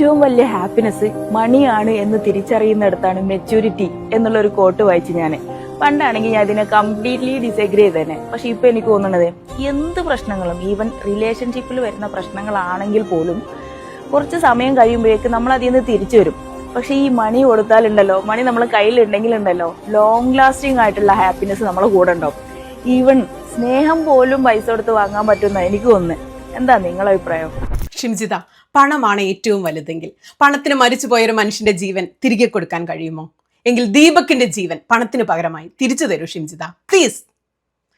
ഏറ്റവും വലിയ ഹാപ്പിനെസ് മണിയാണ് എന്ന് തിരിച്ചറിയുന്നിടത്താണ് മെച്യൂരിറ്റി എന്നുള്ള ഒരു കോട്ട് വായിച്ച് ഞാൻ പണ്ടാണെങ്കിൽ ഞാൻ ഇതിനെ കംപ്ലീറ്റ്ലി ഡിസഗ്രി ചെയ്തേനെ. പക്ഷെ ഇപ്പൊ എനിക്ക് തോന്നുന്നത് എന്ത് പ്രശ്നങ്ങളും ഈവൻ റിലേഷൻഷിപ്പിൽ വരുന്ന പ്രശ്നങ്ങളാണെങ്കിൽ പോലും കുറച്ച് സമയം കഴിയുമ്പോഴേക്ക് നമ്മൾ അതിൽ നിന്ന് തിരിച്ചു വരും. പക്ഷെ ഈ മണി കൊടുത്താലുണ്ടല്ലോ മണി നമ്മളെ കയ്യിലുണ്ടെങ്കിലുണ്ടല്ലോ ലോങ് ലാസ്റ്റിംഗ് ആയിട്ടുള്ള ഹാപ്പിനെസ് നമ്മൾ കൂടെ ഉണ്ടാവും. ഈവൻ സ്നേഹം പോലും പൈസ കൊടുത്ത് വാങ്ങാൻ പറ്റുന്ന എനിക്ക് തോന്നുന്നത്. എന്താ നിങ്ങളെ അഭിപ്രായം? ഷിംജിത പണമാണ് ഏറ്റവും വലുതെങ്കിൽ പണത്തിന് മരിച്ചുപോയ ഒരു മനുഷ്യന്റെ ജീവൻ തിരികെ കൊടുക്കാൻ കഴിയുമോ? എങ്കിൽ ദീപക്കിന്റെ ജീവൻ പണത്തിന് പകരമായി തിരിച്ചു തരൂ ഷിംജിത. പ്ലീസ്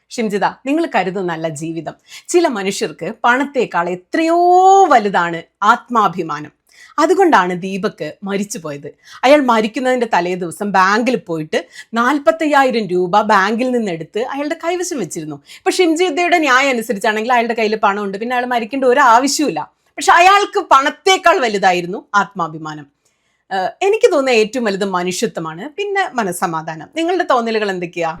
ഷിംജിത നിങ്ങൾ കരുതുന്നല്ല ജീവിതം. ചില മനുഷ്യർക്ക് പണത്തേക്കാൾ എത്രയോ വലുതാണ് ആത്മാഭിമാനം. അതുകൊണ്ടാണ് ദീപക് മരിച്ചുപോയത്. അയാൾ മരിക്കുന്നതിന്റെ തലേ ദിവസം ബാങ്കിൽ പോയിട്ട് നാൽപ്പത്തയ്യായിരം രൂപ ബാങ്കിൽ നിന്നെടുത്ത് അയാളുടെ കൈവശം വെച്ചിരുന്നു. ഇപ്പൊ ഷിംജിതയുടെ ന്യായം അനുസരിച്ചാണെങ്കിൽ അയാളുടെ കയ്യിൽ പണമുണ്ട്. പിന്നെ അയാൾ മരിക്കേണ്ട ഒരു ആവശ്യമില്ല പക്ഷെ അയാൾക്ക് പണത്തേക്കാൾ വലുതായിരുന്നു ആത്മാഭിമാനം. എനിക്ക് തോന്നുന്ന ഏറ്റവും വലുത് മനുഷ്യത്വമാണ് പിന്നെ മനസ്സമാധാനം. നിങ്ങളുടെ തോന്നലുകൾ എന്തൊക്കെയാ?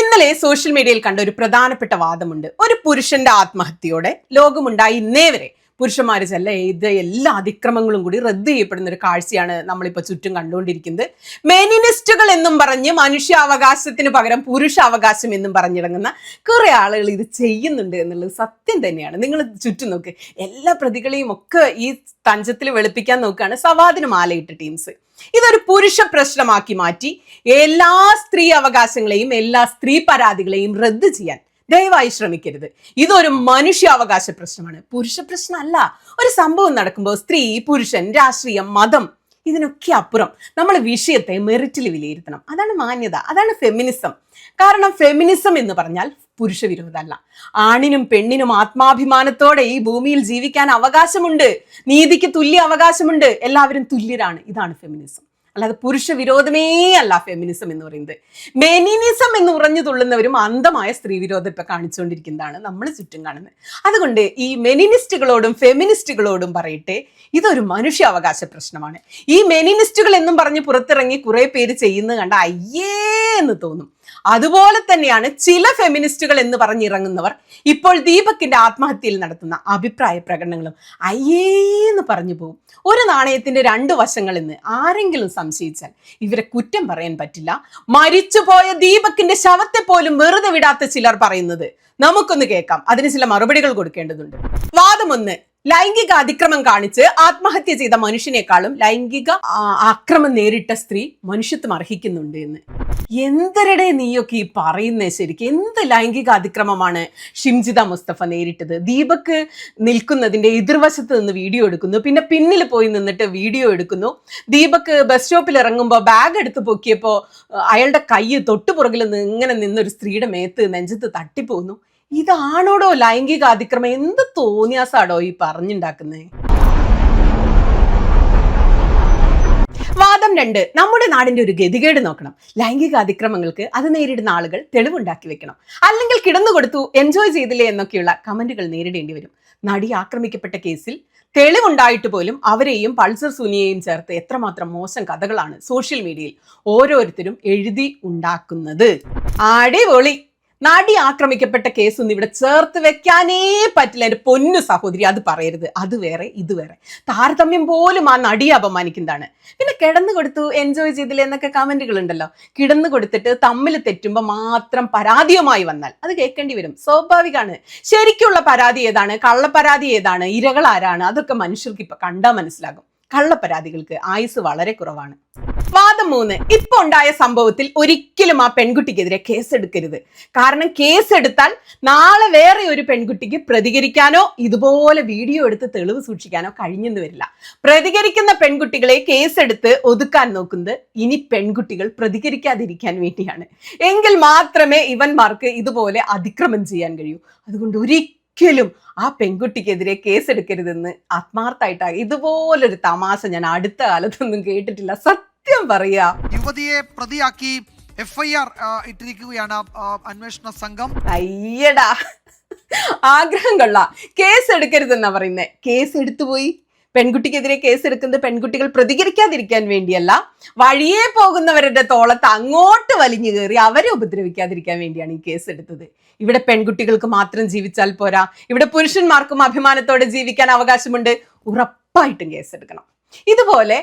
ഇന്നലെ സോഷ്യൽ മീഡിയയിൽ കണ്ട ഒരു പ്രധാനപ്പെട്ട വാദമുണ്ട്. ഒരു പുരുഷന്റെ ആത്മഹത്യയോടെ ലോകമുണ്ടായി ഇന്നേ വരെ. പുരുഷന്മാർ ചെല്ല ഇത് എല്ലാ അതിക്രമങ്ങളും കൂടി റദ്ദ് ചെയ്യപ്പെടുന്ന ഒരു കാഴ്ചയാണ് നമ്മളിപ്പോൾ ചുറ്റും കണ്ടുകൊണ്ടിരിക്കുന്നത്. മെനിനിസ്റ്റുകൾ എന്നും പറഞ്ഞ് മനുഷ്യാവകാശത്തിന് പകരം പുരുഷാവകാശം എന്നും പറഞ്ഞിറങ്ങുന്ന കുറേ ആളുകൾ ഇത് ചെയ്യുന്നുണ്ട് എന്നുള്ളത് സത്യം തന്നെയാണ്. നിങ്ങൾ ചുറ്റും നോക്ക് എല്ലാ പ്രതികളെയും ഒക്കെ ഈ തഞ്ചത്തിൽ വെളുപ്പിക്കാൻ നോക്കുകയാണ്. സവാദിന് മാലയിട്ട് ടീംസ് ഇതൊരു പുരുഷ പ്രശ്നമാക്കി മാറ്റി എല്ലാ സ്ത്രീ അവകാശങ്ങളെയും എല്ലാ സ്ത്രീ പരാതികളെയും റദ്ദ് ചെയ്യാൻ ദയവായി ശ്രമിക്കരുത്. ഇതൊരു മനുഷ്യാവകാശ പ്രശ്നമാണ്. പുരുഷ പ്രശ്നമല്ല. ഒരു സംഭവം നടക്കുമ്പോൾ സ്ത്രീ പുരുഷൻ രാഷ്ട്രീയം മതം ഇതിനൊക്കെ അപ്പുറം. നമ്മൾ വിഷയത്തെ മെറിറ്റിൽ വിലയിരുത്തണം. അതാണ് മാന്യത. അതാണ് ഫെമിനിസം കാരണം ഫെമിനിസം എന്ന് പറഞ്ഞാൽ പുരുഷ വിരോധമല്ല. ആണിനും പെണ്ണിനും ആത്മാഭിമാനത്തോടെ ഈ ഭൂമിയിൽ ജീവിക്കാൻ അവകാശമുണ്ട്. നീതിക്ക് തുല്യ അവകാശമുണ്ട്. എല്ലാവരും തുല്യരാണ്. ഇതാണ് ഫെമിനിസം അല്ലാതെ പുരുഷ വിരോധമേ അല്ല ഫെമിനിസം എന്ന് പറയുന്നത്. മെനിനിസം എന്ന് ഉറഞ്ഞു തുള്ളുന്നവരും അന്ധമായ സ്ത്രീ വിരോധം ഇപ്പൊ കാണിച്ചുകൊണ്ടിരിക്കുന്നതാണ് നമ്മൾ ചുറ്റും കാണുന്നത്. അതുകൊണ്ട് ഈ മെനിനിസ്റ്റുകളോടും ഫെമിനിസ്റ്റുകളോടും പറയട്ടെ ഇതൊരു മനുഷ്യാവകാശ പ്രശ്നമാണ്. ഈ മെനിനിസ്റ്റുകൾ എന്നും പറഞ്ഞ് പുറത്തിറങ്ങി കുറെ പേര് ചെയ്യുന്നത് കണ്ട അയ്യേ എന്ന് തോന്നും. അതുപോലെ തന്നെയാണ് ചില ഫെമിനിസ്റ്റുകൾ എന്ന് പറഞ്ഞിറങ്ങുന്നവർ ഇപ്പോൾ ദീപക്കിന്റെ ആത്മഹത്യയിൽ നടത്തുന്ന അഭിപ്രായ പ്രകടനങ്ങളും അയ്യേന്ന് പറഞ്ഞു പോകും ഒരു നാണയത്തിന്റെ രണ്ട് വശങ്ങൾ എന്ന് ആരെങ്കിലും സംശയിച്ചാൽ ഇവരെ കുറ്റം പറയാൻ പറ്റില്ല. മരിച്ചുപോയ ദീപക്കിന്റെ ശവത്തെ പോലും വെറുതെ വിടാത്ത ചിലർ പറയുന്നത് നമുക്കൊന്ന് കേൾക്കാം. അതിന് ചില മറുപടികൾ കൊടുക്കേണ്ടതുണ്ട്. വാദമൊന്ന് ലൈംഗിക അതിക്രമം കാണിച്ച് ആത്മഹത്യ ചെയ്ത മനുഷ്യനേക്കാളും ലൈംഗിക ആക്രമം നേരിട്ട സ്ത്രീ മനുഷ്യത്വം അർഹിക്കുന്നുണ്ട് എന്ന്. എന്തരടെ നീയൊക്കെ ഈ പറയുന്നേ ശരിക്കും? എന്ത് ലൈംഗിക അതിക്രമമാണ് ഷിംജിത മുസ്തഫ നേരിട്ടത്? ദീപക് നിൽക്കുന്നതിന്റെ എതിർവശത്ത് നിന്ന് വീഡിയോ എടുക്കുന്നു. പിന്നെ പിന്നിൽ പോയി നിന്നിട്ട് വീഡിയോ എടുക്കുന്നു. ദീപക് ബസ് സ്റ്റോപ്പിൽ ഇറങ്ങുമ്പോൾ ബാഗ് എടുത്ത് പൊക്കിയപ്പോൾ അയാളുടെ കൈ തൊട്ടുപുറകിൽ നിന്ന് ഇങ്ങനെ നിന്നൊരു സ്ത്രീയുടെ മേത്ത് നെഞ്ചത്ത് തട്ടിപ്പോകുന്നു ഇതാണോടോ ലൈംഗിക അതിക്രമം? എന്ത് തോന്നിയാസാടോ ഈ പറഞ്ഞുണ്ടാക്കുന്നേ? വാദം രണ്ട്. നമ്മുടെ നാടിന്റെ ഒരു ഗതികേട് നോക്കണം. ലൈംഗിക അതിക്രമങ്ങൾക്ക് അത് നേരിടുന്ന ആളുകൾ തെളിവുണ്ടാക്കി വെക്കണം. അല്ലെങ്കിൽ കിടന്നു കൊടുത്തു എൻജോയ് ചെയ്തില്ലേ എന്നൊക്കെയുള്ള കമന്റുകൾ നേരിടേണ്ടി വരും. നടി ആക്രമിക്കപ്പെട്ട കേസിൽ തെളിവുണ്ടായിട്ട് പോലും അവരെയും പൾസർ സുനിയെയും ചേർത്ത് എത്രമാത്രം മോശം കഥകളാണ് സോഷ്യൽ മീഡിയയിൽ ഓരോരുത്തരും എഴുതി ഉണ്ടാക്കുന്നത്. അടിപൊളി. നടി ആക്രമിക്കപ്പെട്ട കേസൊന്നും ഇവിടെ ചേർത്ത് വെക്കാനേ പറ്റില്ല. എന്റെ പൊന്നു സഹോദരി അത് പറയരുത്. അത് വേറെ ഇത് വേറെ. താരതമ്യം പോലും ആ നടിയെ അപമാനിക്കുന്നതാണ്. പിന്നെ കിടന്നു കൊടുത്തു എൻജോയ് ചെയ്തില്ല എന്നൊക്കെ കമന്റുകൾ ഉണ്ടല്ലോ. കിടന്നു കൊടുത്തിട്ട് തമ്മിൽ തെറ്റുമ്പോൾ മാത്രം പരാതിയുമായി വന്നാൽ അത് കേൾക്കേണ്ടി വരും. സ്വാഭാവികമാണ് ശരിക്കുള്ള പരാതി ഏതാണ്? കള്ളപ്പരാതി ഏതാണ്? ഇരകൾ ആരാണ് അതൊക്കെ മനുഷ്യർക്ക് ഇപ്പൊ കണ്ടാൽ മനസ്സിലാകും. കള്ളപ്പരാതികൾക്ക് ആയുസ് വളരെ കുറവാണ്. വാദം മൂന്ന് ഇപ്പൊ ഉണ്ടായ സംഭവത്തിൽ ഒരിക്കലും ആ പെൺകുട്ടിക്കെതിരെ കേസെടുക്കരുത്. കാരണം കേസെടുത്താൽ നാളെ വേറെ ഒരു പെൺകുട്ടിക്ക് പ്രതികരിക്കാനോ ഇതുപോലെ വീഡിയോ എടുത്ത് തെളിവ് സൂക്ഷിക്കാനോ കഴിഞ്ഞെന്ന് വരില്ല. പ്രതികരിക്കുന്ന പെൺകുട്ടികളെ കേസെടുത്ത് ഒതുക്കാൻ നോക്കുന്നത് ഇനി പെൺകുട്ടികൾ പ്രതികരിക്കാതിരിക്കാൻ വേണ്ടിയാണ്. എങ്കിൽ മാത്രമേ ഇവന്മാർക്ക് ഇതുപോലെ അതിക്രമം ചെയ്യാൻ കഴിയൂ. അതുകൊണ്ട് ഒരിക്കലും ആ പെൺകുട്ടിക്കെതിരെ കേസെടുക്കരുതെന്ന് ആത്മാർത്ഥമായിട്ടാ ഇതുപോലൊരു തമാശ ഞാൻ അടുത്ത കാലത്തൊന്നും കേട്ടിട്ടില്ല. സത്യം പറയാ. യുവതിയെ പ്രതിയാക്കി എഫ്ഐആർ ഇട്ടിരിക്കുകയാണ് അന്വേഷണ സംഘം. അയ്യടാ. ആഗ്രഹം കൊള്ള. കേസ് എടുക്കരുതെന്നാ പറയുന്നേ. കേസ് എടുത്തുപോയി പെൺകുട്ടിക്കെതിരെ കേസ് എടുക്കുന്നത് പെൺകുട്ടികൾ പ്രതികരിക്കാതിരിക്കാൻ വേണ്ടിയല്ല. വഴിയെ പോകുന്നവരുടെ തോളത്ത് അങ്ങോട്ട് വലിഞ്ഞു കയറി അവരെ ഉപദ്രവിക്കാതിരിക്കാൻ വേണ്ടിയാണ് ഈ കേസ് എടുത്തത് ഇവിടെ പെൺകുട്ടികൾക്ക് മാത്രം ജീവിച്ചാൽ പോരാ. ഇവിടെ പുരുഷന്മാർക്കും അഭിമാനത്തോടെ ജീവിക്കാൻ അവകാശമുണ്ട്. ഉറപ്പായിട്ടും കേസെടുക്കണം. ഇതുപോലെ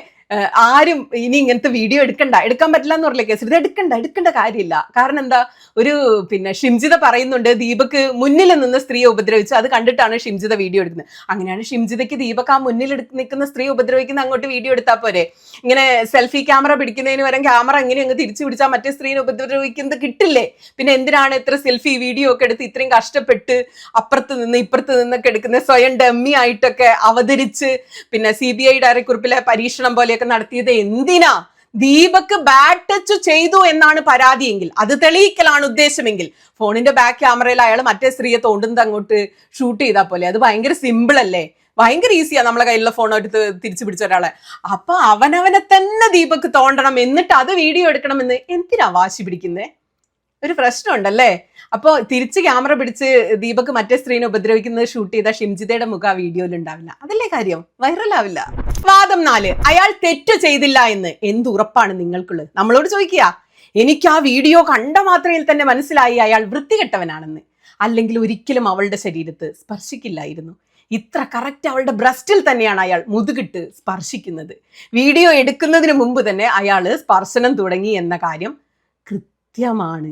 ആരും ഇനി ഇങ്ങനത്തെ വീഡിയോ എടുക്കണ്ട. എടുക്കാൻ പറ്റില്ല എന്ന് പറഞ്ഞില്ല കേസ് ഇത് എടുക്കണ്ട എടുക്കേണ്ട കാര്യമില്ല. കാരണം എന്താ? ഒരു പിന്നെ ഷിംജിത പറയുന്നുണ്ട് ദീപക്ക് മുന്നിൽ നിന്ന് സ്ത്രീയെ ഉപദ്രവിച്ചു. അത് കണ്ടിട്ടാണ് ഷിംജിത വീഡിയോ എടുക്കുന്നത്. അങ്ങനെയാണ് ഷിംജിതയ്ക്ക് ദീപക്ക് ആ മുന്നിൽ നിൽക്കുന്ന സ്ത്രീ ഉപദ്രവിക്കുന്ന അങ്ങോട്ട് വീഡിയോ എടുത്താൽ പോരെ. ഇങ്ങനെ സെൽഫി ക്യാമറ പിടിക്കുന്നതിന് വരെ ക്യാമറ എങ്ങനെ അങ്ങ് തിരിച്ചു പിടിച്ചാൽ മറ്റേ സ്ത്രീനെ ഉപദ്രവിക്കുന്നത് കിട്ടില്ലേ? പിന്നെ എന്തിനാണ് ഇത്ര സെൽഫി വീഡിയോ ഒക്കെ എടുത്ത് ഇത്രയും കഷ്ടപ്പെട്ട് അപ്പുറത്ത് നിന്ന് ഇപ്പുറത്ത് നിന്നൊക്കെ എടുക്കുന്ന സ്വയം ഡമ്മി ആയിട്ടൊക്കെ അവതരിച്ച് പിന്നെ സി ബി ഐ ഡയറക്കുറിപ്പിലെ പരീക്ഷണം പോലെയൊക്കെ നടത്തിയത് എന്തിനാ? ദീപക്ക് ബാഡ് ടച്ച് ചെയ്തു എന്നാണ് പരാതിയെങ്കിൽ. അത് തെളിയിക്കലാണ് ഉദ്ദേശമെങ്കിൽ. ഫോണിന്റെ ബാക്ക് ക്യാമറയിൽ അയാൾ മറ്റേ സ്ത്രീയെ തോണ്ടുന്നത് അങ്ങോട്ട് ഷൂട്ട് ചെയ്താൽ പോലെ. അത് ഭയങ്കര സിമ്പിൾ അല്ലേ? ഭയങ്കര ഈസിയാ നമ്മളെ കയ്യിലുള്ള ഫോൺ എടുത്ത് തിരിച്ചു പിടിച്ച ഒരാളെ. അപ്പൊ അവനവനെ തന്നെ ദീപക്ക് തോണ്ടണം എന്നിട്ട് അത് വീഡിയോ എടുക്കണം എന്ന് എന്തിനാ വാശി പിടിക്കുന്നേ? ഒരു പ്രശ്നമുണ്ടല്ലേ? അപ്പോ തിരിച്ച് ക്യാമറ പിടിച്ച് ദീപക്ക് മറ്റേ സ്ത്രീനെ ഉപദ്രവിക്കുന്നത് ഷൂട്ട് ചെയ്ത ഷിംജിതയുടെ മുഖം ആ വീഡിയോയിൽ ഉണ്ടാവില്ല. അതല്ലേ കാര്യം? വൈറലാവില്ല വാദം നാല്. അയാൾ തെറ്റ് ചെയ്തില്ല എന്ന് എന്ത് ഉറപ്പാണ് നിങ്ങൾക്കുള്ളത്? നമ്മളോട് ചോദിക്കുക. എനിക്ക് ആ വീഡിയോ കണ്ട മാത്രയിൽ തന്നെ മനസ്സിലായി അയാൾ വൃത്തികെട്ടവനാണെന്ന്. അല്ലെങ്കിൽ ഒരിക്കലും അവളുടെ ശരീരത്ത് സ്പർശിക്കില്ലായിരുന്നു. ഇത്ര കറക്റ്റ് അവളുടെ ബ്രസ്റ്റിൽ തന്നെയാണ് അയാൾ മുതുകിട്ട് സ്പർശിക്കുന്നത്. വീഡിയോ എടുക്കുന്നതിന് മുമ്പ് തന്നെ അയാൾ സ്പർശനം തുടങ്ങി എന്ന കാര്യം കൃത്യമാണ്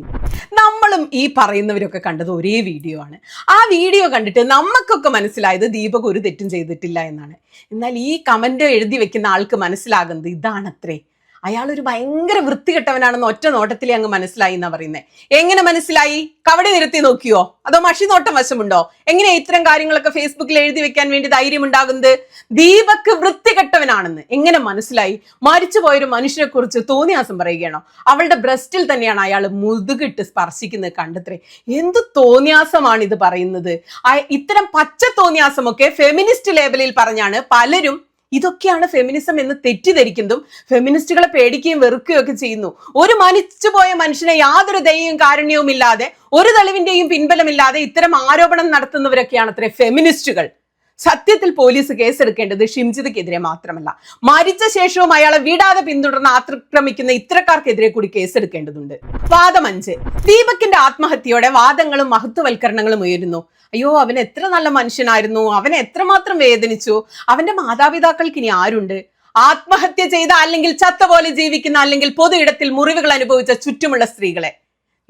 നമ്മളും ഈ പറയുന്നവരൊക്കെ കണ്ടത് ഒരേ വീഡിയോ ആണ്. ആ വീഡിയോ കണ്ടിട്ട് നമുക്കൊക്കെ മനസ്സിലായത് ദീപക് ഒരു തെറ്റും ചെയ്തിട്ടില്ല എന്നാണ്. എന്നാൽ ഈ കമന്റ് എഴുതി വെക്കുന്ന ആൾക്ക് മനസ്സിലാകുന്നത് ഇതാണത്രേ. അയാൾ ഒരു ഭയങ്കര വൃത്തികെട്ടവനാണെന്ന് ഒറ്റ നോട്ടത്തിൽ അങ്ങ് മനസ്സിലായി എന്നാ പറയുന്നത് എങ്ങനെ മനസ്സിലായി? കവടി നിരത്തി നോക്കിയോ? അതോ മഷി നോട്ടം വശമുണ്ടോ? എങ്ങനെയാ ഇത്തരം കാര്യങ്ങളൊക്കെ ഫേസ്ബുക്കിൽ എഴുതി വെക്കാൻ വേണ്ടി ധൈര്യം ഉണ്ടാകുന്നത് ദീപക് വൃത്തികെട്ടവനാണെന്ന് എങ്ങനെ മനസ്സിലായി? മരിച്ചു പോയൊരു മനുഷ്യനെ കുറിച്ച് തോന്നിയാസം പറയുകയാണോ? അവളുടെ ബ്രസ്റ്റിൽ തന്നെയാണ് അയാൾ മുതുകിട്ട് സ്പർശിക്കുന്നത് കണ്ടത്രേ. എന്ത് തോന്നിയാസമാണ് ഇത് പറയുന്നത് ഇത്തരം പച്ച തോന്നിയാസമൊക്കെ ഫെമിനിസ്റ്റ് ലേബലിൽ പറഞ്ഞാണ് പലരും ഇതൊക്കെയാണ് ഫെമിനിസം എന്ന് തെറ്റിദ്ധരിക്കുന്നതും ഫെമിനിസ്റ്റുകളെ പേടിക്കുകയും വെറുക്കുകയും ഒക്കെ ചെയ്യുന്നു. ഒരു മരിച്ചുപോയ മനുഷ്യനെ യാതൊരു ദയയും കാരുണ്യവും ഇല്ലാതെ ഒരു തെളിവിന്റെയും പിൻബലമില്ലാതെ ഇത്തരം ആരോപണം നടത്തുന്നവരൊക്കെയാണ് അത്ര ഫെമിനിസ്റ്റുകൾ സത്യത്തിൽ പോലീസ് കേസെടുക്കേണ്ടത് ഷിംജിതയ്ക്കെതിരെ മാത്രമല്ല. മരിച്ച ശേഷവും അയാളെ വിടാതെ പിന്തുടർന്ന് ആക്രമിക്കുന്ന ഇത്തരക്കാർക്കെതിരെ കൂടി കേസെടുക്കേണ്ടതുണ്ട്. വാദം അഞ്ച്. ദീപകിന്റെ ആത്മഹത്യയോടെ വാദങ്ങളും മഹത്വവൽക്കരണങ്ങളും ഉയരുന്നു. അയ്യോ അവൻ എത്ര നല്ല മനുഷ്യനായിരുന്നു. അവൻ എത്രമാത്രം വേദനിച്ചു. അവന്റെ മാതാപിതാക്കൾക്ക് ഇനി ആരുണ്ട്? ആത്മഹത്യ ചെയ്ത അല്ലെങ്കിൽ ചത്ത പോലെ ജീവിക്കുന്ന അല്ലെങ്കിൽ പൊതു ഇടത്തിൽ മുറിവുകൾ അനുഭവിച്ച ചുറ്റുമുള്ള സ്ത്രീകളെ.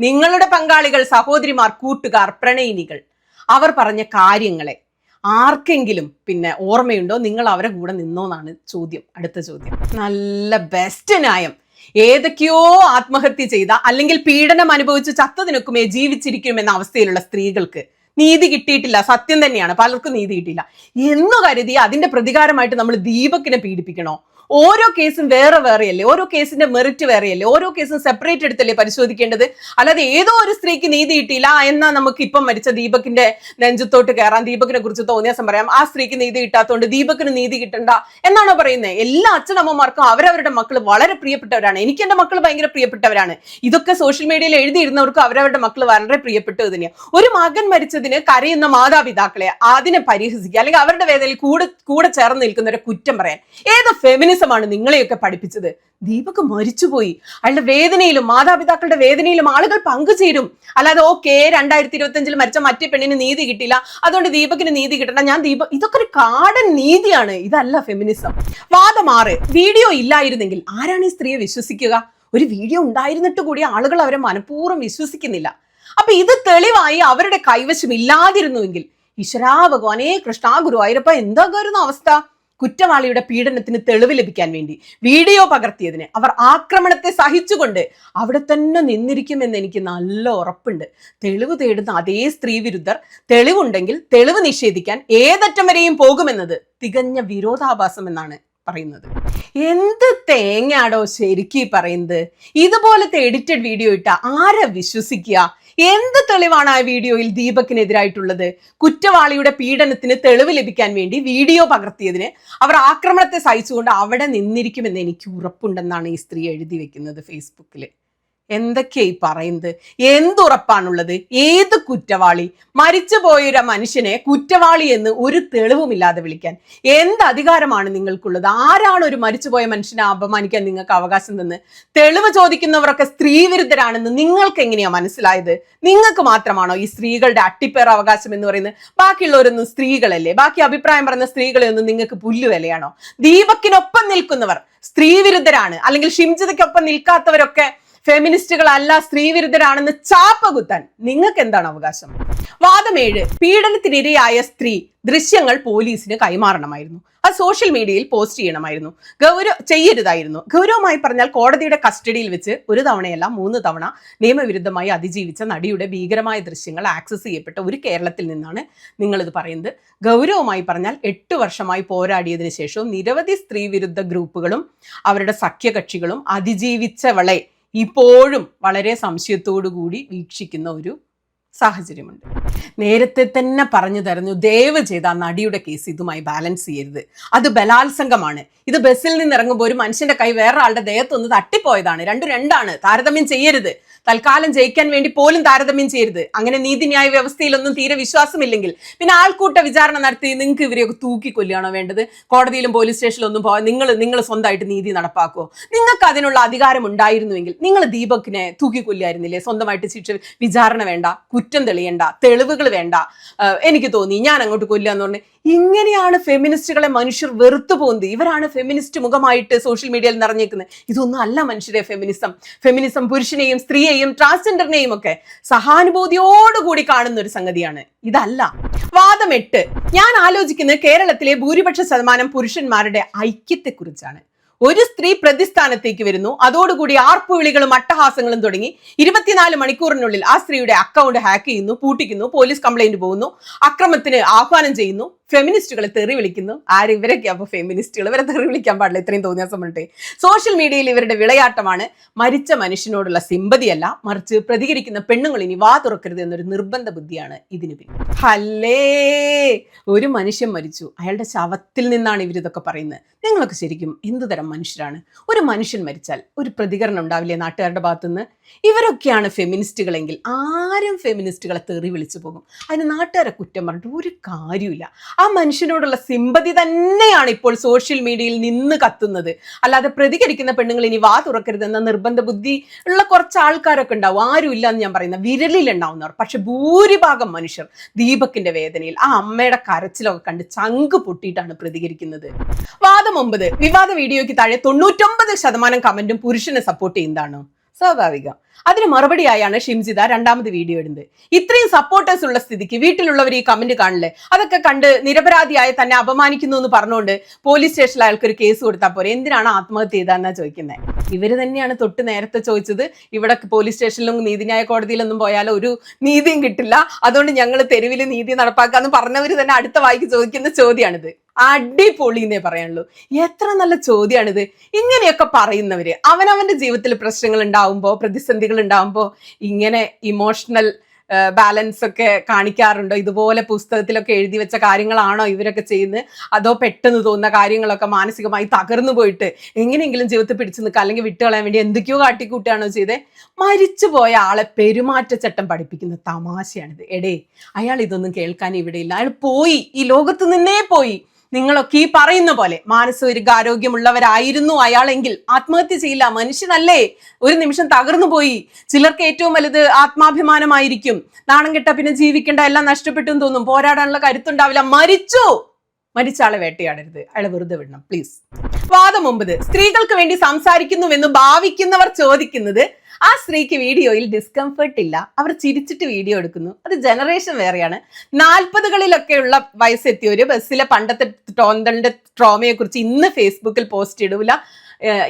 നിങ്ങളുടെ പങ്കാളികൾ സഹോദരിമാർ കൂട്ടുകാർ പ്രണയിനികൾ. അവർ പറഞ്ഞ കാര്യങ്ങളെ. ആർക്കെങ്കിലും പിന്നെ ഓർമ്മയുണ്ടോ? നിങ്ങൾ അവരെ കൂടെ നിന്നോ എന്നാണ് ചോദ്യം അടുത്ത ചോദ്യം. നല്ല ബെസ്റ്റ് ന്യായം ഏതൊക്കെയോ ആത്മഹത്യ ചെയ്ത അല്ലെങ്കിൽ പീഡനം അനുഭവിച്ച് ചത്തതിനൊക്കുമേ ജീവിച്ചിരിക്കുമെന്ന അവസ്ഥയിലുള്ള സ്ത്രീകൾക്ക് നീതി കിട്ടിയിട്ടില്ല സത്യം തന്നെയാണ്. പലർക്കും നീതി കിട്ടിയില്ല. എന്ന് കരുതി അതിന്റെ പ്രതികാരമായിട്ട് നമ്മൾ ദീപക്കിനെ പീഡിപ്പിക്കണോ? ഓരോ കേസും വേറെ വേറെയല്ലേ? ഓരോ കേസിന്റെ മെറിറ്റ് വേറെയല്ലേ? ഓരോ കേസും സെപ്പറേറ്റ് എടുത്തല്ലേ പരിശോധിക്കേണ്ടത്? അല്ലാതെ ഏതോ ഒരു സ്ത്രീക്ക് നീതി കിട്ടിയില്ല എന്നാ നമുക്ക് ഇപ്പം മരിച്ച ദീപകിന്റെ നെഞ്ചത്തോട്ട് കയറാം. ദീപകിനെ കുറിച്ച് തോന്നിയാസം പറയാം. ആ സ്ത്രീക്ക് നീതി കിട്ടാത്തതുകൊണ്ട് ദീപകിന് നീതി കിട്ടണ്ട എന്നാണോ പറയുന്നത് എല്ലാ അച്ഛനമ്മമാർക്കും അവരവരുടെ മക്കൾ വളരെ പ്രിയപ്പെട്ടവരാണ്. എനിക്ക് എന്റെ മക്കൾ ഭയങ്കര പ്രിയപ്പെട്ടവരാണ്. ഇതൊക്കെ സോഷ്യൽ മീഡിയയിൽ എഴുതിയിരുന്നവർക്ക് അവരവരുടെ മക്കൾ വളരെ പ്രിയപ്പെട്ടത് തന്നെയാണ് ഒരു മകൻ മരിച്ചതിന് കരയുന്ന മാതാപിതാക്കളെ അതിനെ പരിഹസിക്കുക. അല്ലെങ്കിൽ അവരുടെ വേദനയിൽ കൂടെ കൂടെ ചേർന്ന് നിൽക്കുന്നവരെ കുറ്റം പറയാൻ. ഏത് ഫെമിനിസമാണ് നിങ്ങളെയൊക്കെ പഠിപ്പിച്ചത്. ദീപക് മരിച്ചുപോയി. അയാളുടെ വേദനയിലും മാതാപിതാക്കളുടെ വേദനയിലും ആളുകൾ പങ്കുചേരും. അല്ലാതെ ഓക്കെ രണ്ടായിരത്തി ഇരുപത്തി അഞ്ചിൽ മരിച്ച മറ്റേ പെണ്ണിന് നീതി കിട്ടില്ല അതുകൊണ്ട് ദീപകിന് നീതി കിട്ടണം ഞാൻ ദീപ ഇതൊക്കെ ഒരു കാടൻ നീതിയാണ്. ഇതല്ല ഫെമിനിസം വാദമാറ് വീഡിയോ ഇല്ലായിരുന്നെങ്കിൽ ആരാണ് ഈ സ്ത്രീയെ വിശ്വസിക്കുക? ഒരു വീഡിയോ ഉണ്ടായിരുന്നിട്ട് കൂടി ആളുകൾ അവരെ മനഃപൂർവം വിശ്വസിക്കുന്നില്ല. അപ്പൊ ഇത് തെളിവായി അവരുടെ കൈവശം ഇല്ലാതിരുന്നുവെങ്കിൽ ഈശ്വരാ ഭഗവാനേ കൃഷ്ണ ഗുരുവായൂരപ്പ എന്തായിരുന്നു അവസ്ഥ? കുറ്റവാളിയുടെ പീഡനത്തിന് തെളിവ് ലഭിക്കാൻ വേണ്ടി വീഡിയോ പകർത്തിയതിന് അവർ ആക്രമണത്തെ സഹിച്ചുകൊണ്ട് അവിടെ തന്നെ നിന്നിരിക്കുമെന്ന് എനിക്ക് നല്ല ഉറപ്പുണ്ട്. തെളിവ് തേടുന്ന അതേ സ്ത്രീ വിരുദ്ധർ തെളിവുണ്ടെങ്കിൽ തെളിവ് നിഷേധിക്കാൻ ഏതറ്റം വരെയും പോകുമെന്നത് തികഞ്ഞ വിരോധാഭാസം എന്നാണ് പറയുന്നത്. എന്ത് തേങ്ങാടോ ശരിക്കും പറയുന്നത്? ഇതുപോലത്തെ എഡിറ്റഡ് വീഡിയോ ഇട്ട ആരെ വിശ്വസിക്കുക? എന്ത് തെളിവാണ് ആ വീഡിയോയിൽ ദീപക്കിനെതിരായിട്ടുള്ളത്? കുറ്റവാളിയുടെ പീഡനത്തിന് തെളിവ് ലഭിക്കാൻ വേണ്ടി വീഡിയോ പകർത്തിയതിന് അവർ ആക്രമണത്തെ സഹിച്ചുകൊണ്ട് അവിടെ നിന്നിരിക്കുമെന്ന് എനിക്ക് ഉറപ്പുണ്ടെന്നാണ് ഈ സ്ത്രീ എഴുതി വെക്കുന്നത് ഫേസ്ബുക്കിൽ എന്തൊക്കെയാ ഈ പറയുന്നത്? എന്തുറപ്പാണുള്ളത്? ഏത് കുറ്റവാളി? മരിച്ചു പോയൊരു മനുഷ്യനെ കുറ്റവാളി എന്ന് ഒരു തെളിവുമില്ലാതെ വിളിക്കാൻ എന്ത് അധികാരമാണ് നിങ്ങൾക്കുള്ളത്? ആരാണ് ഒരു മരിച്ചുപോയ മനുഷ്യനെ അപമാനിക്കാൻ നിങ്ങൾക്ക് അവകാശം തന്ന്? തെളിവ് ചോദിക്കുന്നവരൊക്കെ സ്ത്രീവിരുദ്ധരാണെന്ന് നിങ്ങൾക്ക് എങ്ങനെയാ മനസ്സിലായത്? നിങ്ങൾക്ക് മാത്രമാണോ ഈ സ്ത്രീകളുടെ അട്ടിപ്പേർ അവകാശം എന്ന് പറയുന്നത്? ബാക്കിയുള്ളവരൊന്നും സ്ത്രീകളല്ലേ? ബാക്കി അഭിപ്രായം പറയുന്ന സ്ത്രീകളെയൊന്നും നിങ്ങൾക്ക് പുല്ലുവിലയാണോ? ദീപക്കിനൊപ്പം നിൽക്കുന്നവർ സ്ത്രീവിരുദ്ധരാണ്. അല്ലെങ്കിൽ ഷിംജിതയ്ക്കൊപ്പം നിൽക്കാത്തവരൊക്കെ ഫെമിനിസ്റ്റുകളല്ല സ്ത്രീവിരുദ്ധരാണെന്ന് ചാപ്പ കുത്താൻ നിങ്ങൾക്ക് എന്താണ് അവകാശം വാദമേഴ് പീഡനത്തിനിരയായ സ്ത്രീ ദൃശ്യങ്ങൾ പോലീസിന് കൈമാറണമായിരുന്നു. അത് സോഷ്യൽ മീഡിയയിൽ പോസ്റ്റ് ചെയ്യണമായിരുന്നു. ഗൗരവ ചെയ്യരുതായിരുന്നു. ഗൗരവമായി പറഞ്ഞാൽ കോടതിയുടെ കസ്റ്റഡിയിൽ വെച്ച് ഒരു തവണയല്ല മൂന്ന് തവണ നിയമവിരുദ്ധമായി അതിജീവിച്ച നടിയുടെ ഭീകരമായ ദൃശ്യങ്ങൾ ആക്സസ് ചെയ്യപ്പെട്ട ഒരു കേരളത്തിൽ നിന്നാണ് നിങ്ങളിത് പറയുന്നത്. ഗൗരവമായി പറഞ്ഞാൽ എട്ട് വർഷമായി പോരാടിയതിനു ശേഷവും നിരവധി സ്ത്രീവിരുദ്ധ ഗ്രൂപ്പുകളും അവരുടെ സഖ്യകക്ഷികളും അതിജീവിച്ചവളെ ഇപ്പോഴും വളരെ സംശയത്തോടു കൂടി വീക്ഷിക്കുന്ന ഒരു സാഹചര്യമുണ്ട്. നേരത്തെ തന്നെ പറഞ്ഞു തരുന്നു ദയവ് ചെയ്ത് ആ നടിയുടെ കേസ് ഇതുമായി ബാലൻസ് ചെയ്യരുത്. അത് ബലാത്സംഗമാണ്. ഇത് ബസ്സിൽ നിന്ന് ഇറങ്ങുമ്പോൾ ഒരു മനുഷ്യന്റെ കൈ വേറൊരാളുടെ ദേഹത്തൊന്ന് തട്ടിപ്പോയതാണ്. രണ്ടു രണ്ടാണ്. താരതമ്യം ചെയ്യരുത്. തൽക്കാലം ജയിക്കാൻ വേണ്ടി പോലും താരതമ്യം ചെയ്യരുത്. അങ്ങനെ നീതിന്യായ വ്യവസ്ഥയിലൊന്നും തീരെ വിശ്വാസമില്ലെങ്കിൽ. പിന്നെ ആൾക്കൂട്ട വിചാരണ നടത്തി നിങ്ങൾക്ക് ഇവരെയൊക്കെ തൂക്കിക്കൊല്ലുകയാണോ വേണ്ടത്? കോടതിയിലും പോലീസ് സ്റ്റേഷനിലും ഒന്നും പോകാൻ നിങ്ങൾ നിങ്ങൾ സ്വന്തമായിട്ട് നീതി നടപ്പാക്കുമോ നിങ്ങൾക്ക് അതിനുള്ള അധികാരം ഉണ്ടായിരുന്നുവെങ്കിൽ നിങ്ങൾ ദീപകിനെ തൂക്കിക്കൊല്ലായിരുന്നില്ലേ സ്വന്തമായിട്ട് ശിക്ഷ വിചാരണ വേണ്ട കുറ്റം തെളിയണ്ട തെളിവുകൾ വേണ്ട. എനിക്ക് തോന്നി ഞാൻ അങ്ങോട്ട് കൊല്ലുക എന്ന് പറഞ്ഞു ഇങ്ങനെയാണ് ഫെമിനിസ്റ്റുകളെ മനുഷ്യർ വെറുത്തു പോകുന്നത്. ഇവരാണ് ഫെമിനിസ്റ്റ് മുഖമായിട്ട് സോഷ്യൽ മീഡിയയിൽ നിറഞ്ഞേക്കുന്നത്. ഇതൊന്നും അല്ല മനുഷ്യരെ ഫെമിനിസം. ഫെമിനിസം പുരുഷനെയും സ്ത്രീയെയും ട്രാൻസ്ജെൻഡറിനെയും ഒക്കെ സഹാനുഭൂതിയോടുകൂടി കാണുന്ന ഒരു സംഗതിയാണ്. ഇതല്ല. വാദം എട്ട്. ഞാൻ ആലോചിക്കുന്നത് കേരളത്തിലെ ഭൂരിപക്ഷ ശതമാനം പുരുഷന്മാരുടെ ഐക്യത്തെക്കുറിച്ചാണ്. ഒരു സ്ത്രീ പ്രതിസ്ഥാനത്തേക്ക് വരുന്നു. അതോടുകൂടി ആർപ്പുവിളികളും അട്ടഹാസങ്ങളും തുടങ്ങി ഇരുപത്തിനാല് മണിക്കൂറിനുള്ളിൽ ആ സ്ത്രീയുടെ അക്കൗണ്ട് ഹാക്ക് ചെയ്യുന്നു പൂട്ടിക്കുന്നു പോലീസ് കംപ്ലൈന്റ് പോകുന്നു അക്രമത്തിന് ആഹ്വാനം ചെയ്യുന്നു. ഫെമിനിസ്റ്റുകളെ തെറി വിളിക്കുന്നു. ആര് ഇവരൊക്കെ അപ്പൊ ഫെമിനിസ്റ്റുകൾ ഇവരെ തെറി വിളിക്കാൻ പാടില്ല. ഇത്രയും തോന്നിയ സമയത്തെ സോഷ്യൽ മീഡിയയിൽ ഇവരുടെ വിളയാട്ടമാണ് മരിച്ച മനുഷ്യനോടുള്ള സിമ്പതിയല്ല മറിച്ച് പ്രതികരിക്കുന്ന പെണ്ണുങ്ങൾ ഇനി വാ തുറക്കരുത് എന്നൊരു നിർബന്ധ ബുദ്ധിയാണ് ഇതിന് ഹല്ലേ? ഒരു മനുഷ്യൻ മരിച്ചു. അയാളുടെ ശവത്തിൽ നിന്നാണ് ഇവരിതൊക്കെ പറയുന്നത്. നിങ്ങളൊക്കെ ശരിക്കും എന്തു തരം മനുഷ്യരാണ്? ഒരു മനുഷ്യൻ മരിച്ചാൽ ഒരു പ്രതികരണം ഉണ്ടാവില്ലേ നാട്ടുകാരുടെ ഭാഗത്തുനിന്ന്? ഇവരൊക്കെയാണ് ഫെമിനിസ്റ്റുകളെങ്കിൽ ആരും ഫെമിനിസ്റ്റുകളെ തെറി വിളിച്ചു പോകും. അതിന് നാട്ടുകാരെ കുറ്റം പറഞ്ഞിട്ട് ഒരു കാര്യമില്ല ആ മനുഷ്യനോടുള്ള സിമ്പതി തന്നെയാണ് ഇപ്പോൾ സോഷ്യൽ മീഡിയയിൽ നിന്ന് കത്തുന്നത്. അല്ലാതെ പ്രതികരിക്കുന്ന പെണ്ണുങ്ങൾ ഇനി വാ തുറക്കരുതെന്ന നിർബന്ധ ബുദ്ധി ഉള്ള കുറച്ച് ആൾക്കാരൊക്കെ ഉണ്ടാവും. ആരും ഇല്ല എന്ന് ഞാൻ പറയുന്ന വിരലിൽ ഉണ്ടാവുന്നവർ പക്ഷെ ഭൂരിഭാഗം മനുഷ്യർ ദീപക്കിന്റെ വേദനയിൽ ആ അമ്മയുടെ കരച്ചിലൊക്കെ കണ്ട് ചങ്ക് പൊട്ടിയിട്ടാണ് പ്രതികരിക്കുന്നത്. വാദം ഒമ്പത് വിവാദ വീഡിയോയ്ക്ക് താഴെ തൊണ്ണൂറ്റൊമ്പത് ശതമാനം കമന്റും പുരുഷനെ സപ്പോർട്ട് ചെയ്യുന്നതാണ്. സ്വാഭാവികം. അതിന് മറുപടിയായാണ് ഷിംജിത രണ്ടാമത് വീഡിയോ ഇടുന്നത്. ഇത്രയും സപ്പോർട്ടേഴ്സ് ഉള്ള സ്ഥിതിക്ക് വീട്ടിലുള്ളവർ ഈ കമന്റ് കാണില്ലേ അതൊക്കെ കണ്ട് നിരപരാധിയായ തന്നെ അപമാനിക്കുന്നു എന്ന് പറഞ്ഞുകൊണ്ട് പോലീസ് സ്റ്റേഷനിൽ അയാൾക്ക് ഒരു കേസ് കൊടുത്താൽ പോരെ. എന്തിനാണ് ആത്മഹത്യ ചെയ്തതെന്നാ ചോദിക്കുന്നത് ഇവർ തന്നെയാണ് തൊട്ട് നേരത്തെ ചോദിച്ചത്. ഇവിടെ പോലീസ് സ്റ്റേഷനിലും നീതിന്യായ കോടതിയിലൊന്നും പോയാൽ ഒരു നീതിയും കിട്ടില്ല. അതുകൊണ്ട് ഞങ്ങൾ തെരുവിൽ നീതി നടപ്പാക്കാന്ന് പറഞ്ഞവർ തന്നെ അടുത്ത വായിക്ക് ചോദിക്കുന്ന ചോദ്യമാണിത് അടിപൊളി എന്നേ പറയാനുള്ളൂ. എത്ര നല്ല ചോദ്യമാണിത് ഇങ്ങനെയൊക്കെ പറയുന്നവര് അവനവന്റെ ജീവിതത്തിൽ പ്രശ്നങ്ങൾ ഉണ്ടാവുമ്പോ പ്രതിസന്ധികൾ ഉണ്ടാവുമ്പോ ഇങ്ങനെ ഇമോഷണൽ ബാലൻസ് ഒക്കെ കാണിക്കാറുണ്ടോ? ഇതുപോലെ പുസ്തകത്തിലൊക്കെ എഴുതി വെച്ച കാര്യങ്ങളാണോ ഇവരൊക്കെ ചെയ്യുന്നത്? അതോ പെട്ടെന്ന് തോന്നുന്ന കാര്യങ്ങളൊക്കെ മാനസികമായി തകർന്നു പോയിട്ട് എങ്ങനെയെങ്കിലും ജീവിതത്തിൽ പിടിച്ചു നിൽക്കുക അല്ലെങ്കിൽ വിട്ടുകളയാൻ വേണ്ടി എന്തൊക്കെയോ കാട്ടിക്കൂട്ടുകയാണോ ചെയ്തേ? മരിച്ചുപോയ ആളെ പെരുമാറ്റച്ചട്ടം പഠിപ്പിക്കുന്ന തമാശയാണിത്. എടേ അയാൾ ഇതൊന്നും കേൾക്കാൻ ഇവിടെയില്ല അയാൾ പോയി. ഈ ലോകത്ത് നിന്നേ പോയി. നിങ്ങളൊക്കെ ഈ പറയുന്ന പോലെ മാനസിക ആരോഗ്യമുള്ളവരായിരുന്നു അയാളെങ്കിൽ ആത്മഹത്യ ചെയ്യില്ല. മനുഷ്യനല്ലേ? ഒരു നിമിഷം തകർന്നു പോയി. ചിലർക്ക് ഏറ്റവും വലുത് ആത്മാഭിമാനമായിരിക്കും. നാണം കെട്ട പിന്നെ ജീവിക്കേണ്ട എല്ലാം നഷ്ടപ്പെട്ടു തോന്നും. പോരാടാനുള്ള കരുത്തുണ്ടാവില്ല. മരിച്ചു! മരിച്ച ആളെ വേട്ടയാടരുത്. അയാളെ വെറുതെ വിടണം. പ്ലീസ് വാദം ഒമ്പത് സ്ത്രീകൾക്ക് വേണ്ടി സംസാരിക്കുന്നുവെന്ന് ഭാവിക്കുന്നവർ ചോദിക്കുന്നത് ആ സ്ത്രീക്ക് വീഡിയോയിൽ ഡിസ്കംഫർട്ട് ഇല്ല. അവർ ചിരിച്ചിട്ട് വീഡിയോ എടുക്കുന്നു. അത് ജനറേഷൻ വേറെയാണ്. നാൽപ്പതുകളിലൊക്കെയുള്ള വയസ്സെത്തിയവര് ബസ്സിലെ പണ്ടത്തെ ടോന്തലിന്റെ ട്രോമയെ കുറിച്ച് ഇന്ന് ഫേസ്ബുക്കിൽ പോസ്റ്റ് ഇടൂല.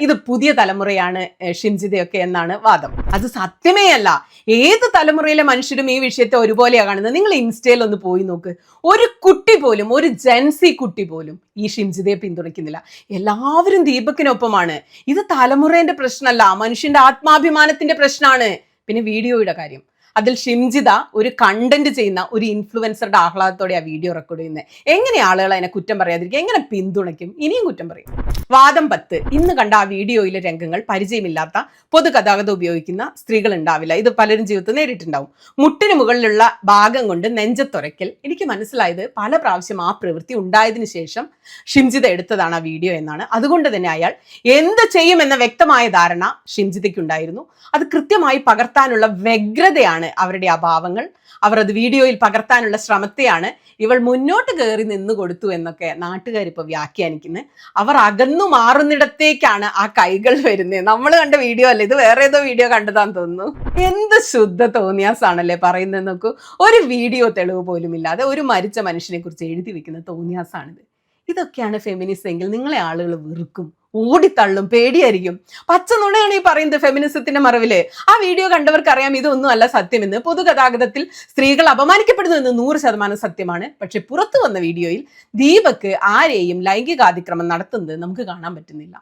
ഇത് പുതിയ തലമുറയാണ് ഷിൻജിതയൊക്കെ എന്നാണ് വാദം. അത് സത്യമേ അല്ല ഏത് തലമുറയിലെ മനുഷ്യരും ഈ വിഷയത്തെ ഒരുപോലെയാണ് കാണുന്നത്? നിങ്ങൾ ഇൻസ്റ്റയിൽ ഒന്ന് പോയി നോക്ക്. ഒരു കുട്ടി പോലും ഒരു ജെൻസി കുട്ടി പോലും ഈ ഷിംജിതയെ പിന്തുണയ്ക്കുന്നില്ല. എല്ലാവരും ദീപക്കിനൊപ്പമാണ്. ഇത് തലമുറേന്റെ പ്രശ്നമല്ല. മനുഷ്യന്റെ ആത്മാഭിമാനത്തിന്റെ പ്രശ്നമാണ്. പിന്നെ വീഡിയോയുടെ കാര്യം. അതിൽ ഷിംജിത ഒരു കണ്ടന്റ് ചെയ്യുന്ന ഒരു ഇൻഫ്ലുവൻസറുടെ ആഹ്ലാദത്തോടെ ആ വീഡിയോ റെക്കോർഡ് ചെയ്യുന്നത്. എങ്ങനെ ആളുകൾ അതിനെ കുറ്റം പറയാതിരിക്കും? എങ്ങനെ പിന്തുണയ്ക്കും? ഇനിയും കുറ്റം പറയും. വാദം പത്ത്. ഇന്ന് കണ്ട ആ വീഡിയോയിലെ രംഗങ്ങൾ പരിചയമില്ലാത്ത പൊതുഗതാഗതം ഉപയോഗിക്കുന്ന സ്ത്രീകൾ ഉണ്ടാവില്ല. ഇത് പലരും ജീവിതത്തിൽ നേരിട്ടുണ്ടാവും. മുട്ടിന് മുകളിലുള്ള ഭാഗം കൊണ്ട് നെഞ്ചത്തൊരയ്ക്കൽ. എനിക്ക് മനസ്സിലായത് പല പ്രാവശ്യം ആ പ്രവൃത്തി ഉണ്ടായതിനു ശേഷം ഷിംജിത എടുത്തതാണ് ആ വീഡിയോ എന്നാണ്. അതുകൊണ്ട് തന്നെ അയാൾ എന്ത് ചെയ്യുമെന്ന വ്യക്തമായ ധാരണ ഷിംജിതയ്ക്കുണ്ടായിരുന്നു. അത് കൃത്യമായി പകർത്താനുള്ള വ്യഗ്രതയാണ് അവരുടെ ആ ഭാവങ്ങൾ. അവർ അത് വീഡിയോയിൽ പകർത്താനുള്ള ശ്രമത്തെയാണ് ഇവൾ മുന്നോട്ട് കയറി നിന്ന് കൊടുത്തു എന്നൊക്കെ നാട്ടുകാർ ഇപ്പോൾ വ്യാഖ്യാനിക്കുന്നത് അവർ അകന്നു മാറുന്നിടത്തേക്കാണ് ആ കൈകൾ വരുന്നത് നമ്മൾ കണ്ട വീഡിയോ അല്ല? ഇത് വേറെ ഏതോ വീഡിയോ കണ്ടതാന്ന് തോന്നുന്നു. എന്ത് ശുദ്ധ തോന്നിയാസാണല്ലേ പറയുന്നത് നോക്കൂ. ഒരു വീഡിയോ തെളിവ് പോലും ഇല്ലാതെ ഒരു മരിച്ച മനുഷ്യനെ കുറിച്ച് എഴുതി വെക്കുന്ന തോന്നിയാസാണിത്. ഇതൊക്കെയാണ് ഫെമിനിസ്റ്റ് എങ്കിൽ നിങ്ങളെ ആളുകൾ വെറുക്കും. ഓടിത്തള്ളും പേടിയായിരിക്കും. പച്ച നുണയാണ് ഈ പറയുന്നത് ഫെമിനിസത്തിന്റെ മറവിൽ. ആ വീഡിയോ കണ്ടവർക്ക് അറിയാം ഇതൊന്നും അല്ല സത്യമെന്ന്. പൊതുഗതാഗതത്തിൽ സ്ത്രീകൾ അപമാനിക്കപ്പെടുന്നു എന്ന് നൂറ് ശതമാനം സത്യമാണ്. പക്ഷെ പുറത്തു വന്ന വീഡിയോയിൽ ദീപക്ക് ആരെയും ലൈംഗികാതിക്രമം നടത്തുന്നത് നമുക്ക് കാണാൻ പറ്റുന്നില്ല.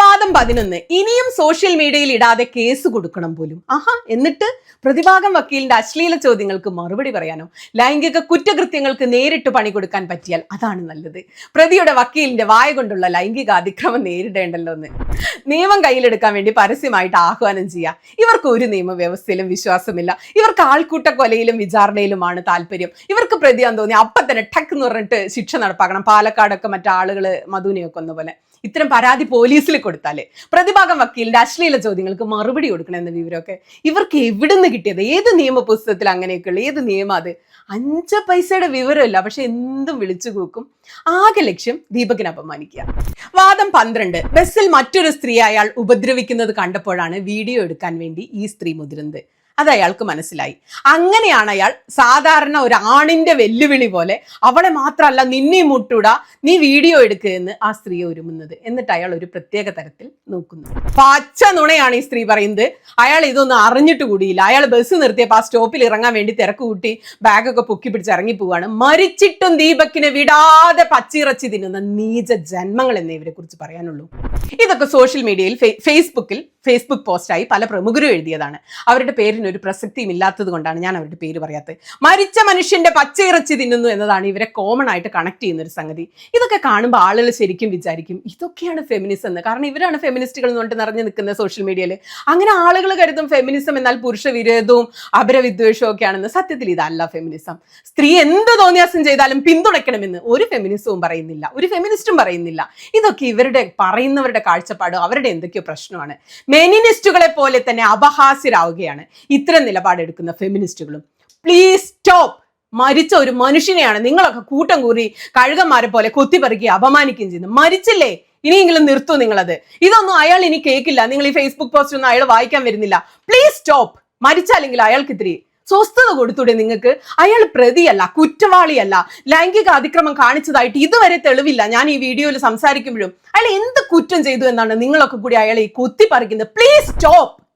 വാദം പതിനൊന്ന്. ഇനിയും സോഷ്യൽ മീഡിയയിൽ ഇടാതെ കേസ് കൊടുക്കണം പോലും. ആഹാ എന്നിട്ട് പ്രതിഭാഗം വക്കീലിന്റെ അശ്ലീല ചോദ്യങ്ങൾക്ക് മറുപടി പറയാനോ? ലൈംഗിക കുറ്റകൃത്യങ്ങൾക്ക് നേരിട്ട് പണി കൊടുക്കാൻ പറ്റിയാൽ അതാണ് നല്ലത്. പ്രതിയുടെ വക്കീലിന്റെ വായ കൊണ്ടുള്ള ലൈംഗിക അതിക്രമം നേരിടേണ്ടല്ലോ എന്ന്. നിയമം കയ്യിലെടുക്കാൻ വേണ്ടി പരസ്യമായിട്ട് ആഹ്വാനം ചെയ്യുക ഇവർക്ക് ഒരു നിയമവ്യവസ്ഥയിലും വിശ്വാസമില്ല. ഇവർക്ക് ആൾക്കൂട്ട കൊലയിലും വിചാരണയിലുമാണ് താല്പര്യം. ഇവർക്ക് പ്രതിയാന്ന് തോന്നി അപ്പം തന്നെ ടക്ക് എന്ന് പറഞ്ഞിട്ട് ശിക്ഷ നടപ്പാക്കണം. പാലക്കാടൊക്കെ മറ്റാളുകൾ മധുവിനെയൊക്കെ ഒന്ന പോലെ. ഇത്തരം പരാതി പോലീസിൽ കൊടുത്താൽ. പ്രതിഭാഗം വക്കീലിന്റെ അശ്ലീല ചോദ്യങ്ങൾക്ക് മറുപടി കൊടുക്കണം എന്ന വിവരമൊക്കെ ഇവർക്ക് എവിടുന്ന് കിട്ടിയത്? ഏത് നിയമ പുസ്തകത്തിൽ അങ്ങനെയൊക്കെയുള്ള? ഏത് നിയമം അത്? അഞ്ച് പൈസയുടെ വിവരമില്ല. പക്ഷെ എന്തും വിളിച്ചു കൂക്കും. ആകെ ലക്ഷ്യം ദീപകിനെ അപമാനിക്കുക. വാദം പന്ത്രണ്ട്. ബസ്സിൽ മറ്റൊരു സ്ത്രീ അയാൾ ഉപദ്രവിക്കുന്നത് കണ്ടപ്പോഴാണ് വീഡിയോ എടുക്കാൻ വേണ്ടി ഈ സ്ത്രീ മുതിരുന്നത് അത് അയാൾക്ക് മനസ്സിലായി. അങ്ങനെയാണ് അയാൾ സാധാരണ ഒരു ആണിന്റെ വെല്ലുവിളി പോലെ അവളെ മാത്രമല്ല നിന്നെ മുട്ടൂടാ നീ വീഡിയോ എടുക്കുക എന്ന് ആ സ്ത്രീയെ ഒരുങ്ങുന്നത്. എന്നിട്ട് അയാൾ ഒരു പ്രത്യേക തരത്തിൽ നോക്കുന്നു. പച്ച നുണയാണ് ഈ സ്ത്രീ പറയുന്നത്. അയാൾ ഇതൊന്നും അറിഞ്ഞിട്ട് കൂടിയില്ല. അയാൾ ബസ് നിർത്തിയപ്പോൾ ആ സ്റ്റോപ്പിൽ ഇറങ്ങാൻ വേണ്ടി തിരക്ക് കൂട്ടി ബാഗൊക്കെ പൊക്കി പിടിച്ച് ഇറങ്ങി പോവാണ്. മരിച്ചിട്ടും ദീപക്കിനെ വിടാതെ പച്ചിറച്ചി തിന്നുന്ന നീച ജന്മങ്ങൾ എന്നേ ഇവരെ കുറിച്ച് പറയാനുള്ളൂ. ഇതൊക്കെ സോഷ്യൽ മീഡിയയിൽ ഫേസ്ബുക്കിൽ ഫേസ്ബുക്ക് പോസ്റ്റായി പല പ്രമുഖരും എഴുതിയതാണ്. അവരുടെ പേരിന് ഒരു പ്രസക്തിയും ഇല്ലാത്തത് കൊണ്ടാണ് ഞാൻ അവരുടെ പേര് പറയാത്തത്. മരിച്ച മനുഷ്യന്റെ പച്ചയിറച്ചി തിന്നുന്നു എന്നതാണ് ഇവരെ കോമൺ ആയിട്ട് കണക്ട് ചെയ്യുന്ന ഒരു സംഗതി. ഇതൊക്കെ കാണുമ്പോൾ ആളുകൾ ശരിക്കും വിചാരിക്കും ഇതൊക്കെയാണ് ഫെമിനിസം എന്ന് കാരണം ഇവരാണ് ഫെമിനിസ്റ്റുകൾ എന്ന് പറഞ്ഞിട്ട് നിറഞ്ഞു നിൽക്കുന്ന സോഷ്യൽ മീഡിയയിൽ അങ്ങനെ ആളുകൾ കരുതും ഫെമിനിസം എന്നാൽ പുരുഷ വിരോധവും അപരവിദ്വേഷവും ഒക്കെയാണെന്ന്. സത്യത്തിൽ ഇതല്ല ഫെമിനിസം സ്ത്രീ എന്ത് തോന്നിയാസം ചെയ്താലും പിന്തുണയ്ക്കണമെന്ന് ഒരു ഫെമിനിസവും പറയുന്നില്ല. ഒരു ഫെമിനിസ്റ്റും പറയുന്നില്ല. ഇതൊക്കെ ഇവരുടെ പറയുന്നവരുടെ കാഴ്ചപ്പാടും അവരുടെ എന്തൊക്കെയോ പ്രശ്നമാണ്. മെനിനിസ്റ്റുകളെ പോലെ തന്നെ അപഹാസ്യരാവുകയാണ്. ഇത്തരം നിലപാടെടുക്കുന്ന ഫെമിനിസ്റ്റുകളും പ്ലീസ് സ്റ്റോപ്പ് മരിച്ച ഒരു മനുഷ്യനെയാണ് നിങ്ങളൊക്കെ കൂട്ടം കൂറി കഴുകന്മാരെ പോലെ കൊത്തിപ്പറിക്കി അപമാനിക്കുകയും ചെയ്യുന്നത്. മരിച്ചില്ലേ? ഇനിയെങ്കിലും നിർത്തൂ നിങ്ങളത്. ഇതൊന്നും അയാൾ ഇനി കേൾക്കില്ല. നിങ്ങൾ ഈ ഫേസ്ബുക്ക് പോസ്റ്റ് ഒന്നും അയാൾ വായിക്കാൻ വരുന്നില്ല. പ്ലീസ് സ്റ്റോപ്പ് മരിച്ചാലെങ്കിൽ അയാൾക്ക് ഇത്തിരി സ്വസ്ഥത കൊടുത്തൂടെ നിങ്ങൾക്ക്. അയാൾ പ്രതിയല്ല കുറ്റവാളിയല്ല. ലൈംഗിക അതിക്രമം കാണിച്ചതായിട്ട് ഇതുവരെ തെളിവില്ല. ഞാൻ ഈ വീഡിയോയിൽ സംസാരിക്കുമ്പോഴും അയാൾ എന്ത് കുറ്റം ചെയ്തു എന്നാണ് നിങ്ങളൊക്കെ കൂടി അയാളെ ഈ കുത്തി പറിക്കുന്നത് പ്ലീസ് സ്റ്റോപ്പ്